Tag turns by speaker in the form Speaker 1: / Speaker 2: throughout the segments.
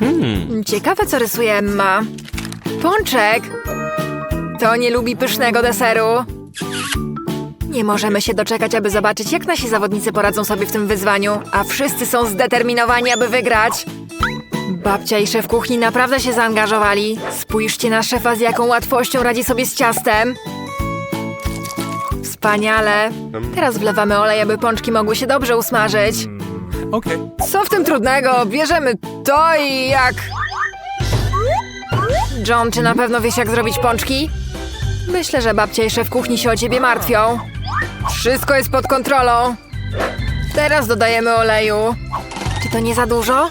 Speaker 1: Hmm.
Speaker 2: Ciekawe, co rysuje Emma. Pączek! To nie lubi pysznego deseru. Nie możemy się doczekać, aby zobaczyć, jak nasi zawodnicy poradzą sobie w tym wyzwaniu, a wszyscy są zdeterminowani, aby wygrać. Babcia i szef kuchni naprawdę się zaangażowali. Spójrzcie na szefa, z jaką łatwością radzi sobie z ciastem. Wspaniale. Teraz wlewamy olej, aby pączki mogły się dobrze usmażyć.
Speaker 1: Okay.
Speaker 2: Co w tym trudnego? Bierzemy to i jak... John, czy na pewno wiesz, jak zrobić pączki? Myślę, że babcia i szef kuchni się o ciebie martwią. Wszystko jest pod kontrolą. Teraz dodajemy oleju. Czy to nie za dużo?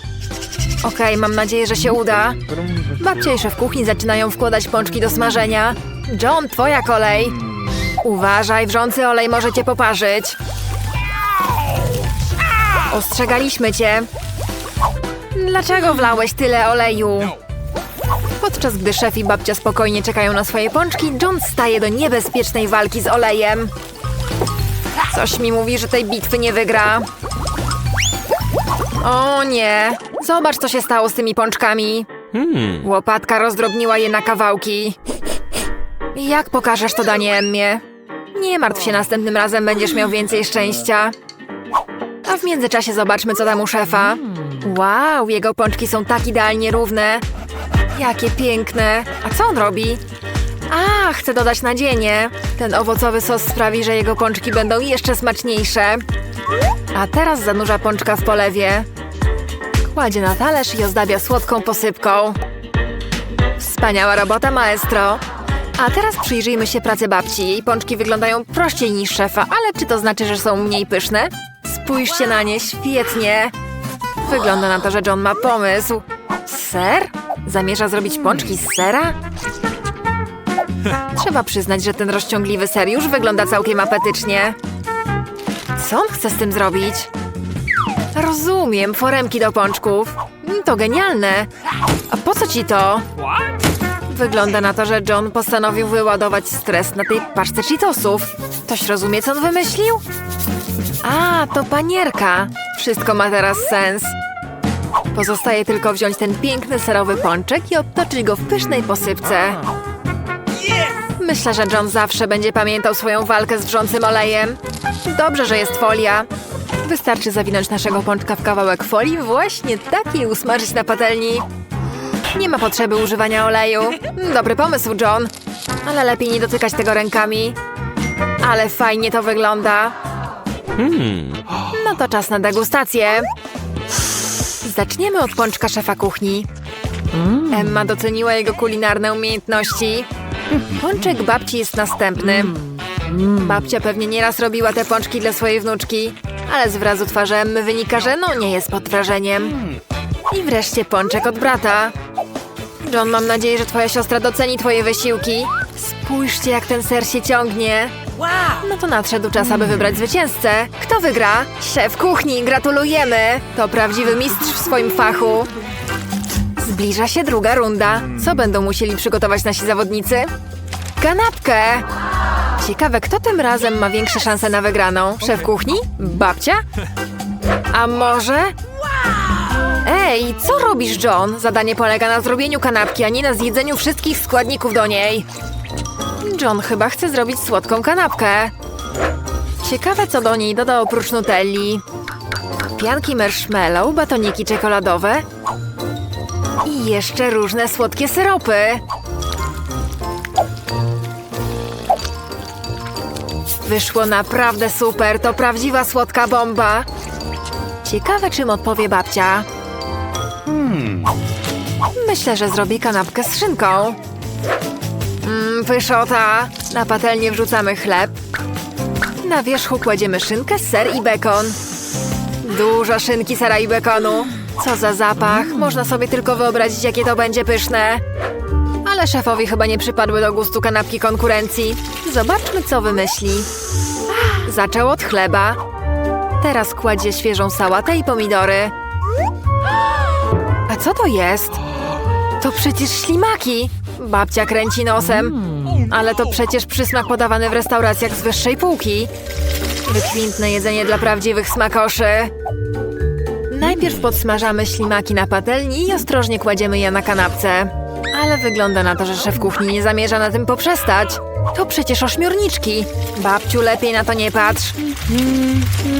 Speaker 2: Okej, mam nadzieję, że się uda. Babcia i szef kuchni zaczynają wkładać pączki do smażenia. John, twoja kolej. Uważaj, wrzący olej może cię poparzyć. Ostrzegaliśmy cię. Dlaczego wlałeś tyle oleju? Podczas gdy szef i babcia spokojnie czekają na swoje pączki, John staje do niebezpiecznej walki z olejem. Coś mi mówi, że tej bitwy nie wygra. O nie! Zobacz, co się stało z tymi pączkami.
Speaker 1: Hmm.
Speaker 2: Łopatka rozdrobniła je na kawałki. Jak pokażesz to danie Emmie? Nie martw się, następnym razem będziesz miał więcej szczęścia. Międzyczasie zobaczmy, co tam u szefa. Wow, jego pączki są tak idealnie równe. Jakie piękne. A co on robi? A, chce dodać nadzienie. Ten owocowy sos sprawi, że jego pączki będą jeszcze smaczniejsze. A teraz zanurza pączka w polewie. Kładzie na talerz i ozdabia słodką posypką. Wspaniała robota, maestro. A teraz przyjrzyjmy się pracy babci. Jej pączki wyglądają prościej niż szefa, ale czy to znaczy, że są mniej pyszne? Spójrzcie na nie, świetnie. Wygląda na to, że John ma pomysł. Ser? Zamierza zrobić pączki z sera? Trzeba przyznać, że ten rozciągliwy ser już wygląda całkiem apetycznie. Co on chce z tym zrobić? Rozumiem, foremki do pączków. Mm, To genialne. A po co ci to? Wygląda na to, że John postanowił wyładować stres na tej paczce Cheetosów. Ktoś rozumie, co on wymyślił? A, to panierka. Wszystko ma teraz sens. Pozostaje tylko wziąć ten piękny serowy pączek i obtoczyć go w pysznej posypce. Myślę, że John zawsze będzie pamiętał swoją walkę z wrzącym olejem. Dobrze, że jest folia. Wystarczy zawinąć naszego pączka w kawałek folii, właśnie tak i usmażyć na patelni. Nie ma potrzeby używania oleju. Dobry pomysł, John. Ale lepiej nie dotykać tego rękami. Ale fajnie to wygląda.
Speaker 1: Hmm.
Speaker 2: No to czas na degustację. Zaczniemy od pączka szefa kuchni. Emma doceniła jego kulinarne umiejętności. Pączek babci jest następny. Babcia pewnie nieraz robiła te pączki dla swojej wnuczki, ale z wyrazu twarzy Emmy wynika, że no nie jest pod wrażeniem. I wreszcie pączek od brata. John, mam nadzieję, że twoja siostra doceni twoje wysiłki. Spójrzcie, jak ten ser się ciągnie. No to nadszedł czas, aby wybrać zwycięzcę. Kto wygra? Szef kuchni, gratulujemy! To prawdziwy mistrz w swoim fachu. Zbliża się druga runda. Co będą musieli przygotować nasi zawodnicy? Kanapkę! Ciekawe, kto tym razem ma większe szanse na wygraną? Szef kuchni? Babcia? A może... Ej, co robisz, John? Zadanie polega na zrobieniu kanapki, a nie na zjedzeniu wszystkich składników do niej. John chyba chce zrobić słodką kanapkę. Ciekawe, co do niej doda oprócz nutelli. Pianki marshmallow, batoniki czekoladowe i jeszcze różne słodkie syropy. Wyszło naprawdę super, to prawdziwa słodka bomba. Ciekawe, czym odpowie babcia. Myślę, że zrobi kanapkę z szynką. Mmm, pyszota. Na patelnię wrzucamy chleb. Na wierzchu kładziemy szynkę, ser i bekon. Dużo szynki, sera i bekonu. Co za zapach. Można sobie tylko wyobrazić, jakie to będzie pyszne. Ale szefowi chyba nie przypadły do gustu kanapki konkurencji. Zobaczmy, co wymyśli. Zaczął od chleba. Teraz kładzie świeżą sałatę i pomidory. A co to jest? To przecież ślimaki! Babcia kręci nosem. Ale to przecież przysmak podawany w restauracjach z wyższej półki. Wykwintne jedzenie dla prawdziwych smakoszy. Najpierw podsmażamy ślimaki na patelni i ostrożnie kładziemy je na kanapce. Ale wygląda na to, że szef kuchni nie zamierza na tym poprzestać. To przecież ośmiorniczki. Babciu, lepiej na to nie patrz.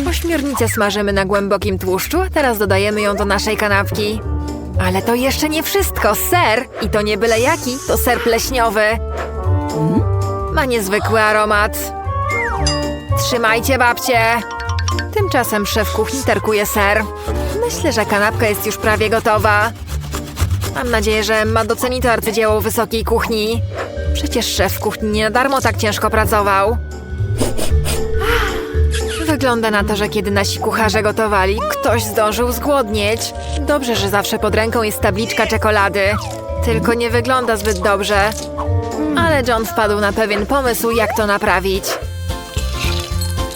Speaker 2: Ośmiornicę smażymy na głębokim tłuszczu, a teraz dodajemy ją do naszej kanapki. Ale to jeszcze nie wszystko. Ser! I to nie byle jaki, to ser pleśniowy. Ma niezwykły aromat. Trzymajcie babcie! Tymczasem szef kuchni tarkuje ser. Myślę, że kanapka jest już prawie gotowa. Mam nadzieję, że Emma doceni to arcydzieło wysokiej kuchni. Przecież szef kuchni nie na darmo tak ciężko pracował. Wygląda na to, że kiedy nasi kucharze gotowali, ktoś zdążył zgłodnieć. Dobrze, że zawsze pod ręką jest tabliczka czekolady. Tylko nie wygląda zbyt dobrze. Ale John wpadł na pewien pomysł, jak to naprawić.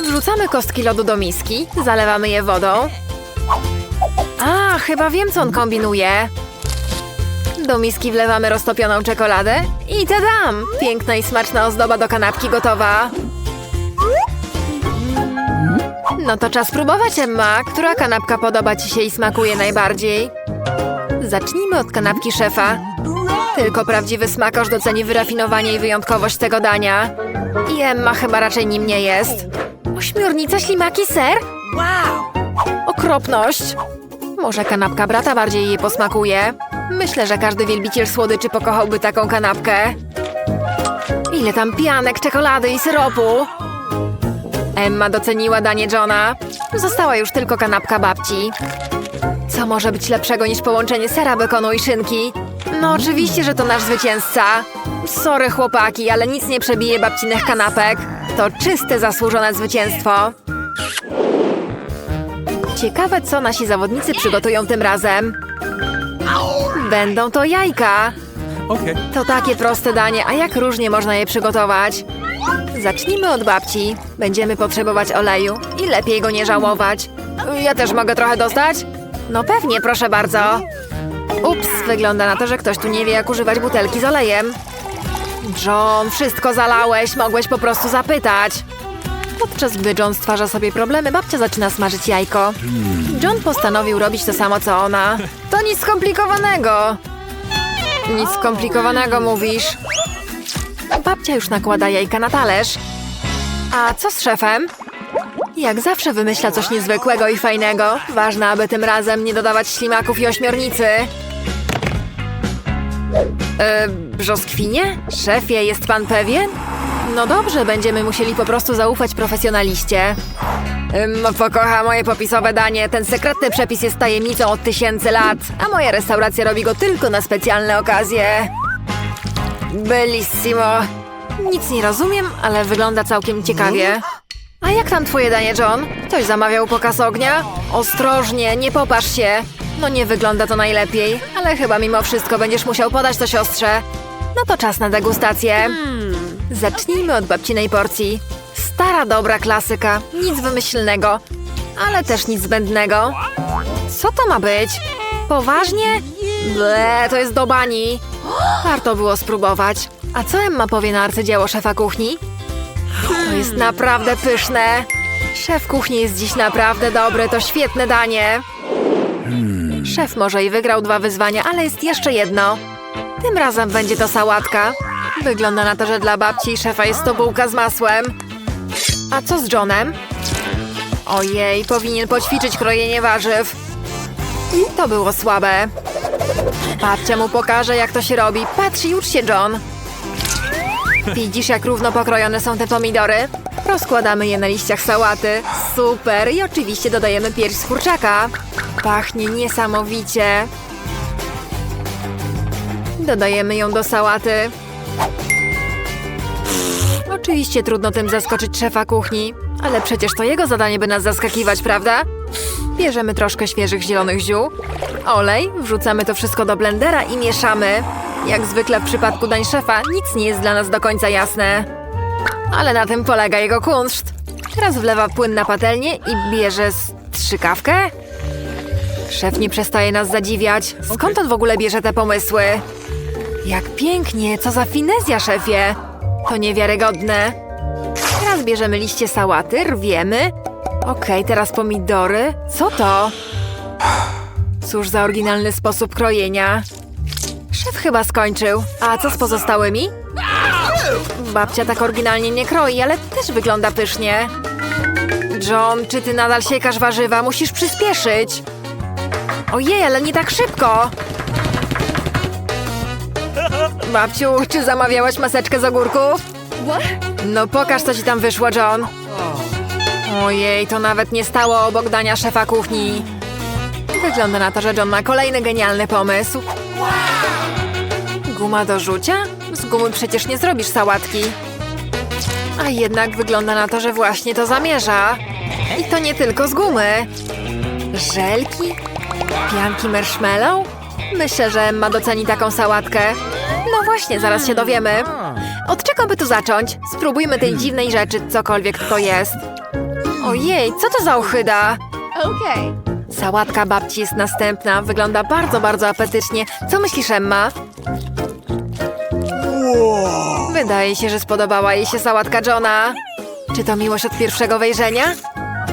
Speaker 2: Wrzucamy kostki lodu do miski, zalewamy je wodą. A, chyba wiem, co on kombinuje. Do miski wlewamy roztopioną czekoladę i tadam! Piękna i smaczna ozdoba do kanapki gotowa. No to czas próbować, Emma. Która kanapka podoba Ci się i smakuje najbardziej? Zacznijmy od kanapki szefa. Tylko prawdziwy smakosz doceni wyrafinowanie i wyjątkowość tego dania. I Emma chyba raczej nim nie jest. Ośmiornica, ślimaki, ser? Wow! Okropność! Może kanapka brata bardziej jej posmakuje? Myślę, że każdy wielbiciel słodyczy pokochałby taką kanapkę. Ile tam pianek, czekolady i syropu! Emma doceniła danie Johna. Została już tylko kanapka babci. Co może być lepszego niż połączenie sera, bekonu i szynki? No oczywiście, że to nasz zwycięzca. Sorry chłopaki, ale nic nie przebije babcinych kanapek. To czyste, zasłużone zwycięstwo. Ciekawe, co nasi zawodnicy przygotują tym razem. Będą to jajka. To takie proste danie, a jak różnie można je przygotować? Zacznijmy od babci. Będziemy potrzebować oleju i lepiej go nie żałować. Ja też mogę trochę dostać? No pewnie, proszę bardzo. Ups, wygląda na to, że ktoś tu nie wie, jak używać butelki z olejem. John, wszystko zalałeś, mogłeś po prostu zapytać. Podczas gdy John stwarza sobie problemy, babcia zaczyna smażyć jajko. John postanowił robić to samo, co ona. To nic skomplikowanego. Nic skomplikowanego mówisz. Babcia już nakłada jajka na talerz. A co z szefem? Jak zawsze wymyśla coś niezwykłego i fajnego. Ważne, aby tym razem nie dodawać ślimaków i ośmiornicy. E, brzoskwinie? Szefie, jest pan pewien? No dobrze, będziemy musieli po prostu zaufać profesjonaliście. Ym, pokocha moje popisowe danie. Ten sekretny przepis jest tajemnicą od tysięcy lat, a moja restauracja robi go tylko na specjalne okazje. Bellissimo. Nic nie rozumiem, ale wygląda całkiem ciekawie. A jak tam twoje danie, John? Ktoś zamawiał pokaz ognia? Ostrożnie, nie popatrz się. No nie wygląda to najlepiej, ale chyba mimo wszystko będziesz musiał podać to siostrze. No to czas na degustację. Zacznijmy od babcinej porcji. Stara, dobra klasyka. Nic wymyślnego, ale też nic zbędnego. Co to ma być? Poważnie? Ble, to jest do bani. Warto było spróbować. A co Emma powie na arcydzieło szefa kuchni? To jest naprawdę pyszne. Szef kuchni jest dziś naprawdę dobry, to świetne danie. Szef może i wygrał dwa wyzwania, ale jest jeszcze jedno. Tym razem będzie to sałatka. Wygląda na to, że dla babci i szefa jest to bułka z masłem. A co z Johnem? Ojej, powinien poćwiczyć krojenie warzyw. To było słabe. Babcia mu pokaże, jak to się robi. Patrz i ucz się, John. Widzisz, jak równo pokrojone są te pomidory? Rozkładamy je na liściach sałaty. Super! I oczywiście dodajemy pierś z kurczaka. Pachnie niesamowicie. Dodajemy ją do sałaty. Oczywiście trudno tym zaskoczyć szefa kuchni, ale przecież to jego zadanie, by nas zaskakiwać, prawda? Bierzemy troszkę świeżych zielonych ziół, olej, wrzucamy to wszystko do blendera i mieszamy. Jak zwykle w przypadku dań szefa, nic nie jest dla nas do końca jasne. Ale na tym polega jego kunszt. Teraz wlewa płyn na patelnię i bierze strzykawkę? Szef nie przestaje nas zadziwiać. Skąd on w ogóle bierze te pomysły? Jak pięknie, co za finezja, szefie! To niewiarygodne. Teraz bierzemy liście sałaty, rwiemy. Okej, teraz pomidory. Co to? Cóż za oryginalny sposób krojenia. Szef chyba skończył. A co z pozostałymi? Babcia tak oryginalnie nie kroi, ale też wygląda pysznie. John, czy ty nadal siekasz warzywa? Musisz przyspieszyć. Ojej, ale nie tak szybko. Babciu, czy zamawiałaś maseczkę z ogórków? No pokaż, co ci tam wyszło, John. Ojej, to nawet nie stało obok dania szefa kuchni. Wygląda na to, że John ma kolejny genialny pomysł. Guma do rzucia? Z gumy przecież nie zrobisz sałatki. A jednak wygląda na to, że właśnie to zamierza. I to nie tylko z gumy. Żelki? Pianki marshmallow? Myślę, że Emma doceni taką sałatkę. No właśnie, zaraz się dowiemy. Od czego by tu zacząć? Spróbujmy tej dziwnej rzeczy, cokolwiek to jest. Ojej, co to za ochyda?
Speaker 3: Okay.
Speaker 2: Sałatka babci jest następna. Wygląda bardzo, bardzo apetycznie. Co myślisz, Emma? Wydaje się, że spodobała jej się sałatka Johna. Czy to miłość od pierwszego wejrzenia?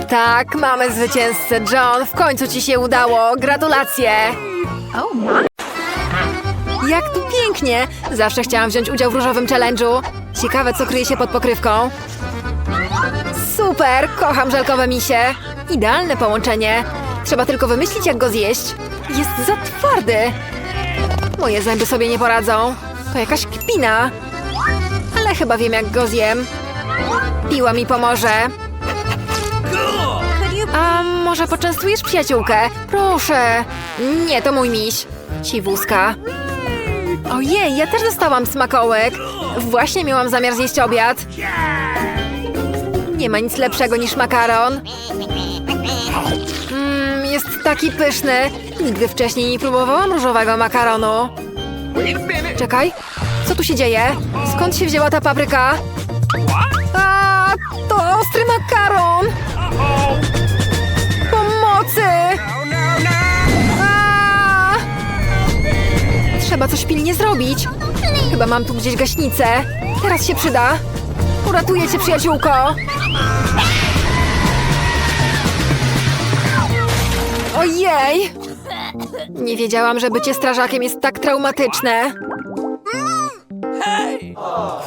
Speaker 2: Tak, mamy zwycięzcę. John, w końcu ci się udało. Gratulacje!
Speaker 3: Oh my.
Speaker 2: Jak tu pięknie! Zawsze chciałam wziąć udział w różowym challenge'u. Ciekawe, co kryje się pod pokrywką. Super! Kocham żelkowe misie. Idealne połączenie. Trzeba tylko wymyślić, jak go zjeść. Jest za twardy. Moje zęby sobie nie poradzą. To jakaś kpina. Ale chyba wiem, jak go zjem. Piła mi pomoże. A może poczęstujesz przyjaciółkę? Proszę. Nie, to mój miś. Siwuska. Ojej, ja też dostałam smakołek. Właśnie miałam zamiar zjeść obiad. Nie ma nic lepszego niż makaron. Mmm, jest taki pyszny. Nigdy wcześniej nie próbowałam różowego makaronu. Czekaj, co tu się dzieje? Skąd się wzięła ta papryka? A, to ostry makaron! Pomocy! A! Trzeba coś pilnie zrobić. Chyba mam tu gdzieś gaśnicę. Teraz się przyda. Uratuję cię, przyjaciółko. Ojej! Nie wiedziałam, że bycie strażakiem jest tak traumatyczne.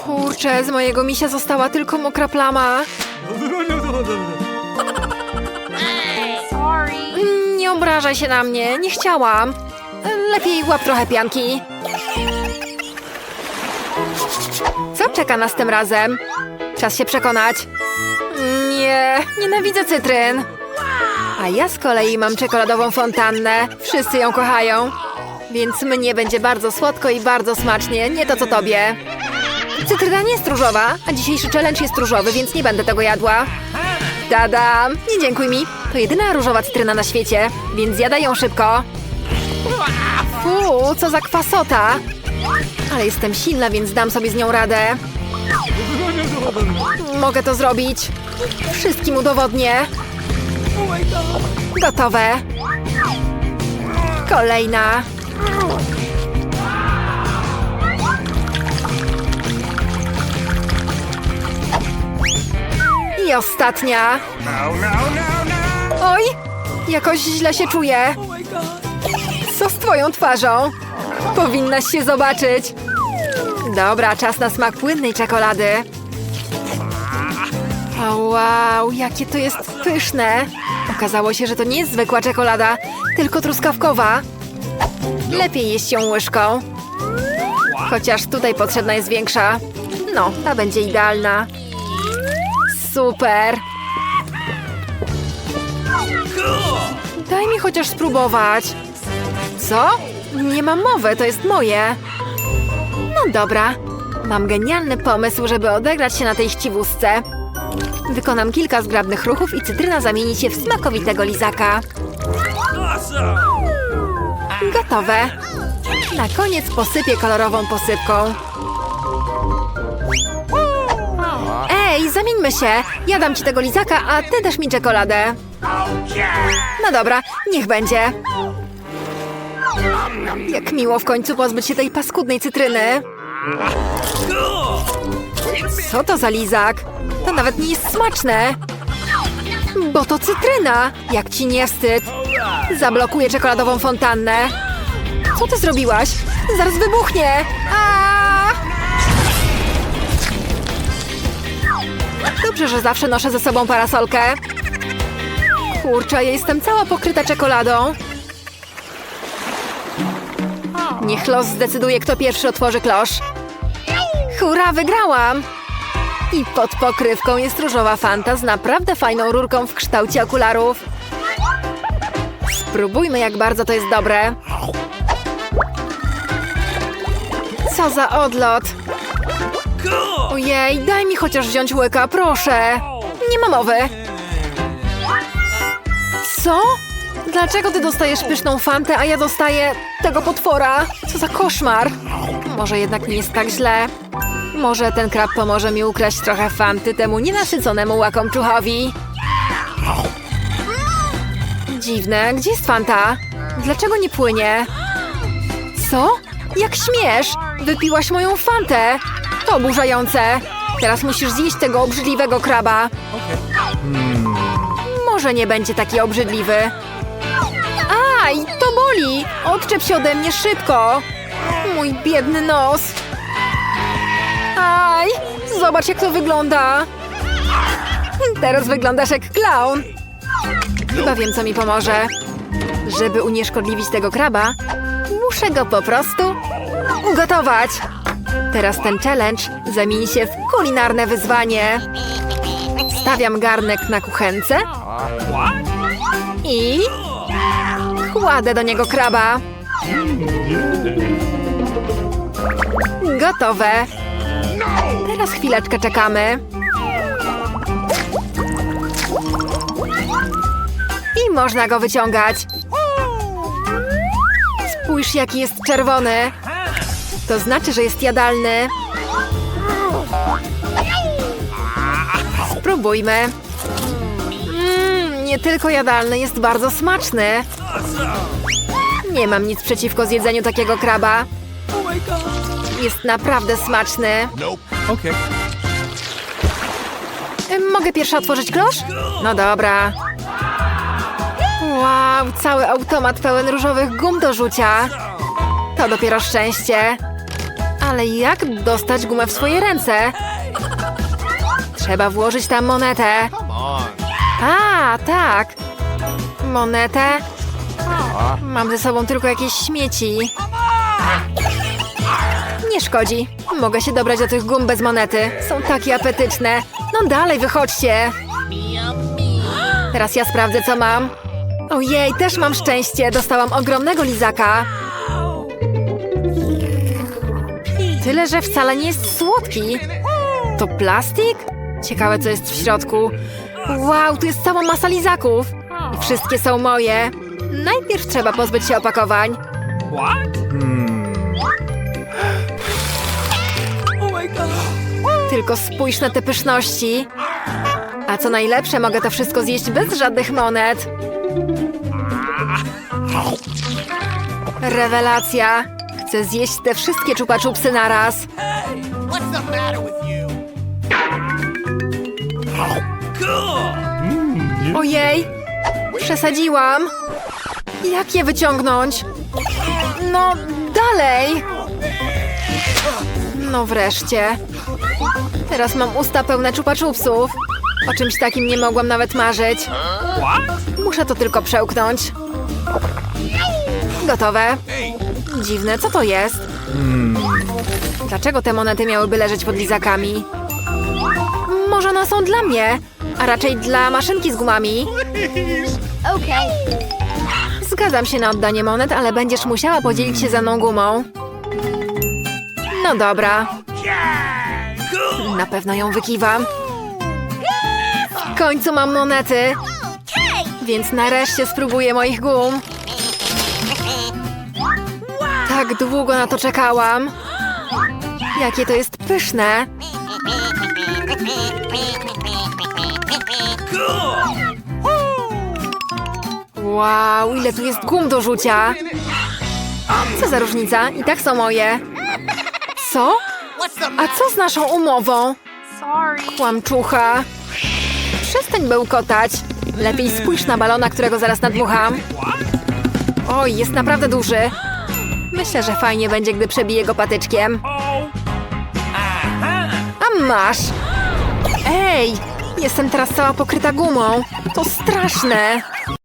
Speaker 2: Kurczę, z mojego misia została tylko mokra plama. Mm, Nie obrażaj się na mnie, nie chciałam. Lepiej łap trochę pianki. Co czeka nas tym razem? Czas się przekonać. Nie, nienawidzę cytryn. A ja z kolei mam czekoladową fontannę. Wszyscy ją kochają. Więc mnie będzie bardzo słodko i bardzo smacznie, nie to co tobie. Cytryna nie jest różowa, a dzisiejszy challenge jest różowy, więc nie będę tego jadła. Dadam! Nie dziękuj mi. To jedyna różowa cytryna na świecie, więc zjadaj ją szybko. Fu, co za kwasota. Ale jestem silna, więc dam sobie z nią radę. Mogę to zrobić. Wszystkim udowodnię. Gotowe. Kolejna. I ostatnia. Oj, jakoś źle się czuję. Co z twoją twarzą? Powinnaś się zobaczyć. Dobra, czas na smak płynnej czekolady. O, wow, jakie to jest pyszne. Okazało się, że to nie jest zwykła czekolada, tylko truskawkowa. Lepiej jeść ją łyżką. Chociaż tutaj potrzebna jest większa. No, ta będzie idealna. Super. Daj mi chociaż spróbować. Co? Nie mam mowy, to jest moje. No dobra. Mam genialny pomysł, żeby odegrać się na tej chciwózce. Wykonam kilka zgrabnych ruchów i cytryna zamieni się w smakowitego lizaka. Gotowe. Na koniec posypię kolorową posypką. Ej, zamieńmy się. Ja dam ci tego lizaka, a ty dasz mi czekoladę. No dobra, niech będzie. Jak miło w końcu pozbyć się tej paskudnej cytryny. Co to za lizak? To nawet nie jest smaczne. Bo to cytryna. Jak ci nie wstyd. Zablokuję czekoladową fontannę. Co ty zrobiłaś? Zaraz wybuchnie! Dobrze, że zawsze noszę ze sobą parasolkę. Kurczę, ja jestem cała pokryta czekoladą. Niech los zdecyduje, kto pierwszy otworzy klosz. Hurra, wygrałam! I pod pokrywką jest różowa fanta z naprawdę fajną rurką w kształcie okularów. Spróbujmy, jak bardzo to jest dobre. Co za odlot! Ojej, daj mi chociaż wziąć łyka, proszę! Nie ma mowy! Co? Dlaczego ty dostajesz pyszną fantę, a ja dostaję tego potwora? Co za koszmar! Może jednak nie jest tak źle. Może ten krab pomoże mi ukraść trochę fanty temu nienasyconemu łakomczuchowi. Dziwne, gdzie jest fanta? Dlaczego nie płynie? Co? Jak śmiesz? Wypiłaś moją fantę! To oburzające! Teraz musisz zjeść tego obrzydliwego kraba. Może nie będzie taki obrzydliwy. Aj, to boli! Odczep się ode mnie szybko! Mój biedny nos! Aj, zobacz jak to wygląda! Teraz wyglądasz jak klaun! Chyba wiem, co mi pomoże. Żeby unieszkodliwić tego kraba, muszę go po prostu ugotować. Teraz ten challenge zamieni się w kulinarne wyzwanie. Stawiam garnek na kuchence i kładę do niego kraba. Gotowe. Teraz chwileczkę czekamy. I można go wyciągać. Spójrz, jaki jest czerwony. To znaczy, że jest jadalny. Spróbujmy. Mmm, nie tylko jadalny, jest bardzo smaczny. Nie mam nic przeciwko zjedzeniu takiego kraba. Jest naprawdę smaczny. Mogę pierwsza otworzyć klosz? No dobra. Wow, cały automat pełen różowych gum do rzucia. To dopiero szczęście. Ale jak dostać gumę w swoje ręce? Trzeba włożyć tam monetę. A, tak. Monetę. Mam ze sobą tylko jakieś śmieci. Nie szkodzi. Mogę się dobrać do tych gum bez monety. Są takie apetyczne. No dalej, wychodźcie. Teraz ja sprawdzę, co mam. Ojej, też mam szczęście. Dostałam ogromnego lizaka. Tyle, że wcale nie jest słodki. To plastik? Ciekawe, co jest w środku. Wow, tu jest cała masa lizaków. I wszystkie są moje. Najpierw trzeba pozbyć się opakowań. Tylko spójrz na te pyszności. A co najlepsze, mogę to wszystko zjeść bez żadnych monet. Rewelacja. Chcę zjeść te wszystkie czupa-czupsy naraz.
Speaker 4: What's the matter with you?
Speaker 2: Ojej, przesadziłam. Jak je wyciągnąć? No, dalej. No wreszcie. Teraz mam usta pełne czupa-czupsów. O czymś takim nie mogłam nawet marzyć. Muszę to tylko przełknąć. Gotowe. Dziwne, co to jest? Dlaczego te monety miałyby leżeć pod lizakami? Może one są dla mnie, a raczej dla maszynki z gumami.
Speaker 3: Okay.
Speaker 2: Zgadzam się na oddanie monet, ale będziesz musiała podzielić się ze mną gumą. No dobra. Na pewno ją wykiwam. W końcu mam monety. Więc nareszcie spróbuję moich gum. Tak długo na to czekałam. Jakie to jest pyszne. Wow, ile tu jest gum do rzucia. Co za różnica? I tak są moje. Co? A co z naszą umową? Kłamczucha. Przestań bełkotać. Lepiej spójrz na balona, którego zaraz nadmucham. Oj, jest naprawdę duży. Myślę, że fajnie będzie, gdy przebiję go patyczkiem. A masz! Ej! Jestem teraz cała pokryta gumą. To straszne.